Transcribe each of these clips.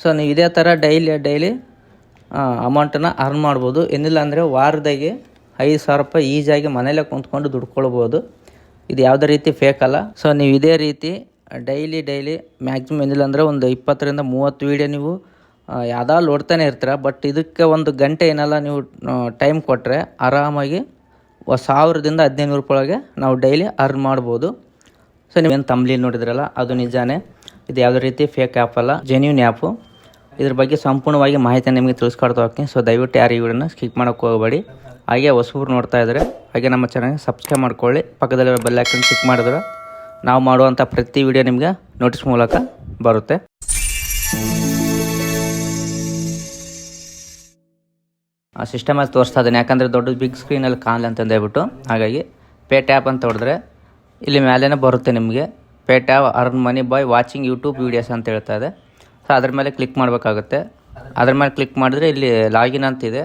So ನೀವು ಇದೇ ಥರ ಡೈಲಿ ಡೈಲಿ ಅಮೌಂಟನ್ನು ಅರ್ನ್ ಮಾಡ್ಬೋದು. ಏನಿಲ್ಲ ಅಂದರೆ ವಾರದಾಗೆ ಐದು ಸಾವಿರ ರೂಪಾಯಿ ಈಸಿಯಾಗಿ ಮನೇಲೇ ಕುಂತ್ಕೊಂಡು ದುಡ್ಕೊಳ್ಬೋದು ಇದು ಯಾವುದೇ ರೀತಿ ಫೇಕ್ ಅಲ್ಲ. ಸೊ ನೀವು ಇದೇ ರೀತಿ ಡೈಲಿ ಡೈಲಿ ಮ್ಯಾಕ್ಸಿಮಮ್ ಏನಿಲ್ಲ ಅಂದರೆ ಒಂದು ಇಪ್ಪತ್ತರಿಂದ ಮೂವತ್ತು ವೀಡಿಯೋ ನೀವು ಯಾವ್ದಾ ನೋಡ್ತಾನೆ ಇರ್ತೀರ. ಬಟ್ ಇದಕ್ಕೆ ಒಂದು ಗಂಟೆ ಏನಲ್ಲ ನೀವು ಟೈಮ್ ಕೊಟ್ಟರೆ ಆರಾಮಾಗಿ ಸಾವಿರದಿಂದ ಹದಿನೈದು ರೂಪಾಯಿ ಒಳಗೆ ನಾವು ಡೈಲಿ ಅರ್ನ್ ಮಾಡ್ಬೋದು. ಸೊ ನೀವೇನು ತಂಬ್ಲಿ ನೋಡಿದ್ರಲ್ಲ, ಅದು ನಿಜಾನೇ. ಇದು ಯಾವುದೇ ರೀತಿ ಫೇಕ್ ಆ್ಯಪ್ ಅಲ್ಲ ಜೆನ್ಯೂನ್ ಆ್ಯಪು ಇದ್ರ ಬಗ್ಗೆ ಸಂಪೂರ್ಣವಾಗಿ ಮಾಹಿತಿ ನಿಮಗೆ ತಿಳಿಸ್ಕೊಡ್ತಾ ಹೋಗ್ತೀನಿ. ಸೊ ದಯವಿಟ್ಟು ಯಾರು ಈ ವಿಡಿಯೋನ ಸ್ಕಿಪ್ ಮಾಡೋಕ್ಕೆ ಹೋಗಬೇಡಿ. ಹಾಗೆ ಹೊಸಬ್ರು ನೋಡ್ತಾ ಇದ್ದಾರೆ ಹಾಗೆ ನಮ್ಮ ಚಾನಲ್ಗೆ ಸಬ್ಸ್ಕ್ರೈಬ್ ಮಾಡ್ಕೊಳ್ಳಿ. ಪಕ್ಕದಲ್ಲಿರೋ ಬೆಲ್ ಐಕನ್ ಕ್ಲಿಕ್ ಮಾಡಿದ್ರೆ ನಾವು ಮಾಡುವಂಥ ಪ್ರತಿ ವಿಡಿಯೋ ನಿಮಗೆ ನೋಟಿಸ್ ಮೂಲಕ ಬರುತ್ತೆ. ಆ ಸಿಸ್ಟಮಲ್ಲಿ ತೋರಿಸ್ತಾ ಇದ್ದೀನಿ. ಯಾಕಂದರೆ ದೊಡ್ಡ ಬಿಗ್ ಸ್ಕ್ರೀನಲ್ಲಿ ಕಾಣಲಿ ಅಂತ ಹೇಳ್ಬಿಟ್ಟು ಹಾಗಾಗಿ ಪೇ ಟ್ಯಾಪ್ ಅಂತ ಹೊಡೆದ್ರೆ, ಇಲ್ಲಿ ಮೇಲೇನೆ ಬರುತ್ತೆ ನಿಮಗೆ. Pay tap earn money by watching YouTube videos ಅಂತ ಹೇಳ್ತಾ ಇದೆ ಸೊ ಅದ್ರ ಮೇಲೆ ಕ್ಲಿಕ್ ಮಾಡಬೇಕಾಗುತ್ತೆ. ಅದ್ರ ಮೇಲೆ ಕ್ಲಿಕ್ ಮಾಡಿದ್ರೆ ಇಲ್ಲಿ ಲಾಗಿನ್ ಅಂತಿದೆ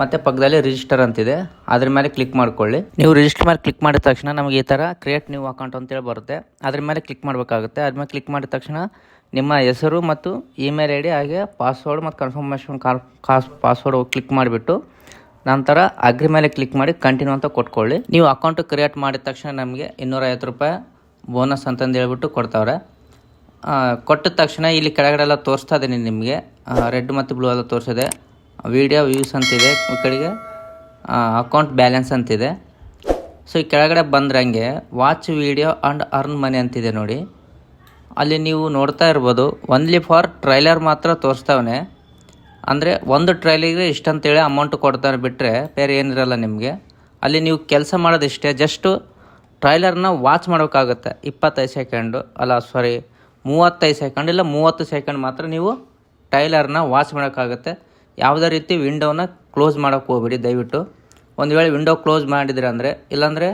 ಮತ್ತು ಪಕ್ಕದಲ್ಲಿ ರಿಜಿಸ್ಟರ್ ಅಂತಿದೆ ಅದ್ರ ಮೇಲೆ ಕ್ಲಿಕ್ ಮಾಡ್ಕೊಳ್ಳಿ. ನೀವು ರಿಜಿಸ್ಟರ್ ಮೇಲೆ ಕ್ಲಿಕ್ ಮಾಡಿದ ತಕ್ಷಣ ನಮಗೆ ಈ ಥರ ಕ್ರಿಯೇಟ್ ನ್ಯೂ ಅಕೌಂಟ್ ಅಂತೇಳಿ ಬರುತ್ತೆ. ಅದ್ರ ಮೇಲೆ ಕ್ಲಿಕ್ ಮಾಡಬೇಕಾಗುತ್ತೆ. ಅದ್ರ ಮೇಲೆ ಕ್ಲಿಕ್ ಮಾಡಿದ ತಕ್ಷಣ ನಿಮ್ಮ ಹೆಸರು ಮತ್ತು ಇಮೇಲ್ ಐ ಡಿ ಹಾಗೆ ಪಾಸ್ವರ್ಡ್ ಮತ್ತು ಕನ್ಫರ್ಮೇಷನ್ ಕಾಸ್ ಪಾಸ್ವರ್ಡ್ ಕ್ಲಿಕ್ ಮಾಡಿಬಿಟ್ಟು ನಂತರ ಅಗ್ರಿ ಮೇಲೆ ಕ್ಲಿಕ್ ಮಾಡಿ ಕಂಟಿನ್ಯೂ ಅಂತ ಕೊಟ್ಕೊಳ್ಳಿ. ನೀವು ಅಕೌಂಟ್ ಕ್ರಿಯೇಟ್ ಮಾಡಿದ ತಕ್ಷಣ ನಮಗೆ ಇನ್ನೂರೈವತ್ತು ರೂಪಾಯಿ ಬೋನಸ್ ಅಂತಂದು ಹೇಳ್ಬಿಟ್ಟು ಕೊಡ್ತಾವ್ರೆ. ಕೊಟ್ಟ ತಕ್ಷಣ ಇಲ್ಲಿ ಕೆಳಗಡೆ ಎಲ್ಲ ತೋರಿಸ್ತಾ ಇದ್ದೀನಿ ನಿಮಗೆ. ರೆಡ್ ಮತ್ತು ಬ್ಲೂ ಎಲ್ಲ ತೋರಿಸಿದೆ. ವಿಡಿಯೋ ವ್ಯೂಸ್ ಅಂತಿದೆ ಈ ಕಡೆಗೆ. ಅಕೌಂಟ್ ಬ್ಯಾಲೆನ್ಸ್ ಅಂತಿದೆ. ಸೊ, ಈ ಕೆಳಗಡೆ ಬಂದ್ರಂಗೆ watch, video and earn money ಅಂತಿದೆ ನೋಡಿ. ಅಲ್ಲಿ ನೀವು ನೋಡ್ತಾ ಇರ್ಬೋದು ಒನ್ಲಿ ಫಾರ್ ಟ್ರೈಲರ್ ಮಾತ್ರ ತೋರಿಸ್ತಾವನೆ. ಅಂದರೆ ಒಂದು ಟ್ರೈಲಿಗೆ ಇಷ್ಟಂತೇಳಿ ಅಮೌಂಟ್ ಕೊಡ್ತಾರೆ ಬಿಟ್ಟರೆ ಬೇರೆ ಏನಿರಲ್ಲ ನಿಮಗೆ. ಅಲ್ಲಿ ನೀವು ಕೆಲಸ ಮಾಡೋದಿಷ್ಟೇ ಜಸ್ಟು ಟ್ರೈಲರ್ನ ವಾಚ್ ಮಾಡೋಕ್ಕಾಗುತ್ತೆ ಇಪ್ಪತ್ತೈದು ಸೆಕೆಂಡು. ಅಲ್ಲ ಸಾರಿ ಮೂವತ್ತೈದು ಸೆಕೆಂಡ್ ಇಲ್ಲ, ಮೂವತ್ತು ಸೆಕೆಂಡ್ ಮಾತ್ರ ನೀವು ಟೈಲರ್ನ ವಾಚ್ ಮಾಡೋಕ್ಕಾಗುತ್ತೆ ಯಾವುದೇ ರೀತಿ ವಿಂಡೋನ ಕ್ಲೋಸ್ ಮಾಡೋಕ್ಕೆ ಹೋಗ್ಬಿಡಿ, ದಯವಿಟ್ಟು. ಒಂದು ವೇಳೆ ವಿಂಡೋ ಕ್ಲೋಸ್ ಮಾಡಿದ್ರೆ ಅಂದರೆ, ಇಲ್ಲಾಂದರೆ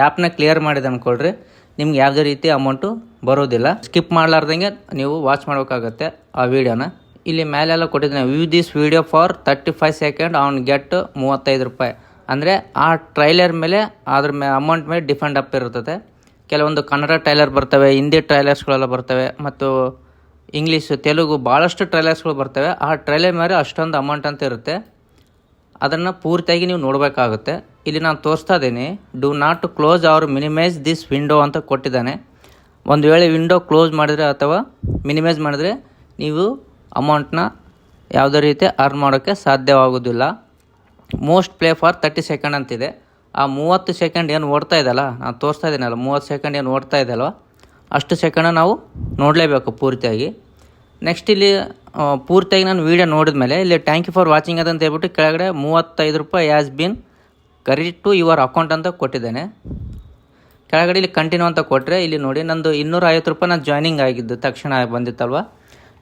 ಆ್ಯಪ್ನ ಕ್ಲಿಯರ್ ಮಾಡಿದೆ ಅಂದ್ಕೊಳ್ರಿ ನಿಮ್ಗೆ ಯಾವುದೇ ರೀತಿ ಅಮೌಂಟು ಬರೋದಿಲ್ಲ. ಸ್ಕಿಪ್ ಮಾಡಲಾರ್ದಂಗೆ ನೀವು ವಾಚ್ ಮಾಡೋಕ್ಕಾಗತ್ತೆ ಆ ವಿಡಿಯೋನ. ಇಲ್ಲಿ ಮೇಲೆಲ್ಲ ಕೊಟ್ಟಿದ್ದೀನಿ. View this video for thirty five second and get ಮೂವತ್ತೈದು ರೂಪಾಯಿ. ಅಂದರೆ ಆ ಟ್ರೈಲರ್ ಮೇಲೆ ಅದ್ರ ಮೇ ಅಮೌಂಟ್ ಮೇಲೆ ಡಿಫೆಂಡ್ ಅಪ್ ಇರುತ್ತದೆ. ಕೆಲವೊಂದು ಕನ್ನಡ ಟ್ರೈಲರ್ ಬರ್ತವೆ, ಹಿಂದಿ ಟ್ರೈಲರ್ಸ್ಗಳೆಲ್ಲ ಬರ್ತವೆ, ಮತ್ತು ಇಂಗ್ಲೀಷ್ ತೆಲುಗು ಭಾಳಷ್ಟು ಟ್ರೈಲರ್ಸ್ಗಳು ಬರ್ತವೆ. ಆ ಟ್ರೈಲರ್ ಮೇಲೆ ಅಷ್ಟೊಂದು ಅಮೌಂಟ್ ಅಂತ ಇರುತ್ತೆ. ಅದನ್ನು ಪೂರ್ತಿಯಾಗಿ ನೀವು ನೋಡಬೇಕಾಗುತ್ತೆ. ಇಲ್ಲಿ ನಾನು ತೋರಿಸ್ತಾ ಇದ್ದೀನಿ. Do not close or minimise this window ಅಂತ ಕೊಟ್ಟಿದ್ದಾನೆ. ಒಂದು ವೇಳೆ ವಿಂಡೋ ಕ್ಲೋಸ್ ಮಾಡಿದರೆ ಅಥವಾ ಮಿನಿಮೈಸ್ ಮಾಡಿದರೆ ನೀವು ಅಮೌಂಟ್ನ ಯಾವುದೇ ರೀತಿ ಅರ್ನ್ ಮಾಡೋಕ್ಕೆ ಸಾಧ್ಯವಾಗೋದಿಲ್ಲ must play for thirty second ಅಂತಿದೆ. ಆ ಮೂವತ್ತು ಸೆಕೆಂಡ್ ಏನು ಓಡ್ತಾ ಇದೆಯಲ್ಲ ನಾನು ತೋರಿಸ್ತಾ ಇದ್ದೀನಲ್ಲ ಮೂವತ್ತು ಸೆಕೆಂಡ್ ಏನು ಓಡ್ತಾ ಇದೆಯಲ್ವ ಅಷ್ಟು ಸೆಕೆಂಡ್ ನಾವು ನೋಡಲೇಬೇಕು ಪೂರ್ತಿಯಾಗಿ. ನೆಕ್ಸ್ಟ್ ಇಲ್ಲಿ ಪೂರ್ತಿಯಾಗಿ ನಾನು ವೀಡಿಯೋ ನೋಡಿದ ಮೇಲೆ, ಇಲ್ಲಿ ಥ್ಯಾಂಕ್ ಯು ಫಾರ್ ವಾಚಿಂಗ್ ಅದಂತ ಹೇಳ್ಬಿಟ್ಟು ಕೆಳಗಡೆ ಮೂವತ್ತೈದು ರೂಪಾಯಿ as been correct to your account ಅಂತ ಕೊಟ್ಟಿದ್ದೇನೆ. ಕೆಳಗಡೆ ಇಲ್ಲಿ ಕಂಟಿನ್ಯೂ ಅಂತ ಕೊಟ್ಟರೆ ಇಲ್ಲಿ ನೋಡಿ ನಂದು ಇನ್ನೂರ ರೂಪಾಯಿ ನಾನು ಜಾಯ್ನಿಂಗ್ ಆಗಿದ್ದು ತಕ್ಷಣ ಬಂದಿತ್ತಲ್ವ?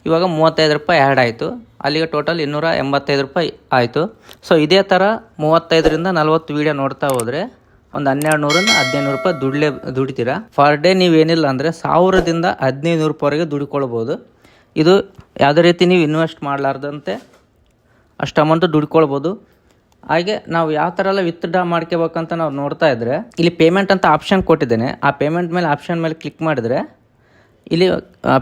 ಇವಾಗ ಮೂವತ್ತೈದು ರೂಪಾಯಿ ಆ್ಯಡ್ ಆಯಿತು. ಅಲ್ಲಿಗೆ ಟೋಟಲ್ ಇನ್ನೂರ ಎಂಬತ್ತೈದು ರೂಪಾಯಿ ಆಯಿತು. ಸೊ ಇದೇ ಥರ ಮೂವತ್ತೈದರಿಂದ ನಲ್ವತ್ತು ವೀಡಿಯೋ ನೋಡ್ತಾ ಹೋದರೆ ಒಂದು ಹನ್ನೆರಡು ನೂರಿಂದ ಹದಿನೈದು ನೂರು ರೂಪಾಯಿ ದುಡ್ಲೇ ದುಡಿತೀರಾ? ಫರ್ ಡೇ ನೀವೇನಿಲ್ಲ ಅಂದರೆ ಸಾವಿರದಿಂದ ಹದಿನೈದು ನೂರು ರೂಪಾಯಿವರೆಗೆ ದುಡ್ಕೊಳ್ಬೋದು. ಇದು ಯಾವುದೇ ರೀತಿ ನೀವು ಇನ್ವೆಸ್ಟ್ ಮಾಡಲಾರ್ದಂತೆ ಅಷ್ಟು ಅಮೌಂಟು ದುಡ್ಕೊಳ್ಬೋದು. ಹಾಗೆ ನಾವು ಯಾವ ಥರ ಎಲ್ಲ ವಿತ್ಡ್ರಾ ಮಾಡ್ಕೋಬೇಕಂತ ನಾವು ನೋಡ್ತಾ ಇದ್ದರೆ ಇಲ್ಲಿ ಪೇಮೆಂಟ್ ಅಂತ ಆಪ್ಷನ್ ಕೊಟ್ಟಿದ್ದೇನೆ. ಆ ಪೇಮೆಂಟ್ ಮೇಲೆ ಆಪ್ಷನ್ ಮೇಲೆ ಕ್ಲಿಕ್ ಮಾಡಿದರೆ ಇಲ್ಲಿ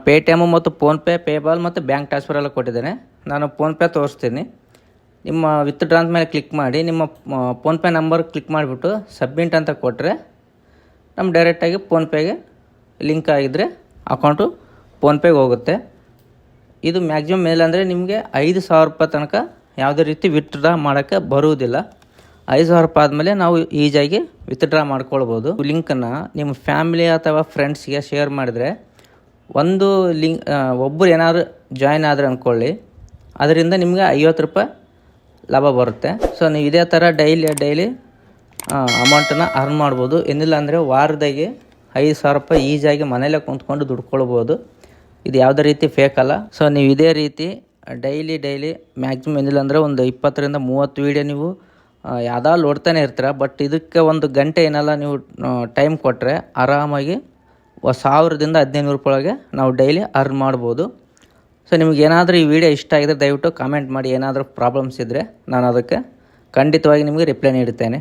ಪೇ ಟಿ ಎಂ ಮತ್ತು ಫೋನ್ಪೇ ಪೇಪಾಲ್ ಮತ್ತು ಬ್ಯಾಂಕ್ ಟ್ರಾನ್ಸ್ಫರ್ ಎಲ್ಲ ಕೊಟ್ಟಿದ್ದೇನೆ. ನಾನು ಫೋನ್ಪೇ ತೋರಿಸ್ತೀನಿ. ನಿಮ್ಮ ವಿತ್ಡ್ರಾ ಅಂತ ಮೇಲೆ ಕ್ಲಿಕ್ ಮಾಡಿ, ನಿಮ್ಮ ಫೋನ್ಪೇ ನಂಬರ್ ಕ್ಲಿಕ್ ಮಾಡಿಬಿಟ್ಟು ಸಬ್ಮಿಟ್ ಅಂತ ಕೊಟ್ಟರೆ ನಮ್ಮ ಡೈರೆಕ್ಟಾಗಿ ಫೋನ್ಪೇಗೆ ಲಿಂಕ್ ಆಗಿದ್ದರೆ ಅಕೌಂಟು ಫೋನ್ಪೇಗೆ ಹೋಗುತ್ತೆ. ಇದು ಮ್ಯಾಕ್ಸಿಮಮ್ ಮೇಲೆ ಅಂದರೆ ನಿಮಗೆ ಐದು ಸಾವಿರ ರೂಪಾಯಿ ತನಕ ಯಾವುದೇ ರೀತಿ ವಿತ್ಡ್ರಾ ಮಾಡೋಕ್ಕೆ ಬರುವುದಿಲ್ಲ. ಐದು ಸಾವಿರ ರೂಪಾಯಿ ಆದಮೇಲೆ ನಾವು ಈಜಾಗಿ ವಿತ್ಡ್ರಾ ಮಾಡ್ಕೊಳ್ಬೋದು. ಲಿಂಕನ್ನು ನಿಮ್ಮ ಫ್ಯಾಮಿಲಿ ಅಥವಾ ಫ್ರೆಂಡ್ಸ್ಗೆ ಶೇರ್ ಮಾಡಿದರೆ ಒಂದು ಲಿಂಕ್ ಒಬ್ಬರು ಏನಾದ್ರು ಜಾಯ್ನ್ ಆದರೆ ಅಂದ್ಕೊಳ್ಳಿ ಅದರಿಂದ ನಿಮಗೆ ಐವತ್ತು ರೂಪಾಯಿ ಲಾಭ ಬರುತ್ತೆ. ಸೊ ನೀವು ಇದೇ ಥರ ಡೈಲಿ ಡೈಲಿ ಅಮೌಂಟನ್ನು ಅರ್ನ್ ಮಾಡ್ಬೋದು. ಏನಿಲ್ಲ ಅಂದರೆ ವಾರದಾಗೆ ಐದು ಸಾವಿರ ರೂಪಾಯಿ ಈಸಿಯಾಗಿ ಮನೇಲೇ ಕುಂತ್ಕೊಂಡು ದುಡ್ಕೊಳ್ಬೋದು. ಇದು ಯಾವುದೇ ರೀತಿ ಫೇಕ್ ಅಲ್ಲ. ಸೊ ನೀವು ಇದೇ ರೀತಿ ಡೈಲಿ ಡೈಲಿ ಮ್ಯಾಕ್ಸಿಮಮ್ ಏನಿಲ್ಲ ಅಂದರೆ ಒಂದು ಇಪ್ಪತ್ತರಿಂದ ಮೂವತ್ತು ವೀಡಿಯೋ ನೀವು ಯಾವ್ದಾದ್ರು ನೋಡ್ತಾನೆ ಇರ್ತೀರ. ಬಟ್ ಇದಕ್ಕೆ ಒಂದು ಗಂಟೆ ಏನಲ್ಲ ನೀವು ಟೈಮ್ ಕೊಟ್ಟರೆ ಆರಾಮಾಗಿ ಸಾವಿರದಿಂದ ಹದಿನೈದು ರೂಪಾಯಿ ಒಳಗೆ ನಾವು ಡೈಲಿ ಅರ್ನ್ ಮಾಡ್ಬೋದು. ಸೊ ನಿಮ್ಗೆ ಏನಾದರೂ ಈ ವಿಡಿಯೋ ಇಷ್ಟ ಆಗಿದ್ರೆ ದಯವಿಟ್ಟು ಕಾಮೆಂಟ್ ಮಾಡಿ ಏನಾದರೂ ಪ್ರಾಬ್ಲಮ್ಸ್ ಇದ್ದರೆ ನಾನು ಅದಕ್ಕೆ ಖಂಡಿತವಾಗಿ ನಿಮಗೆ ರಿಪ್ಲೈ ನೀಡುತ್ತೇನೆ.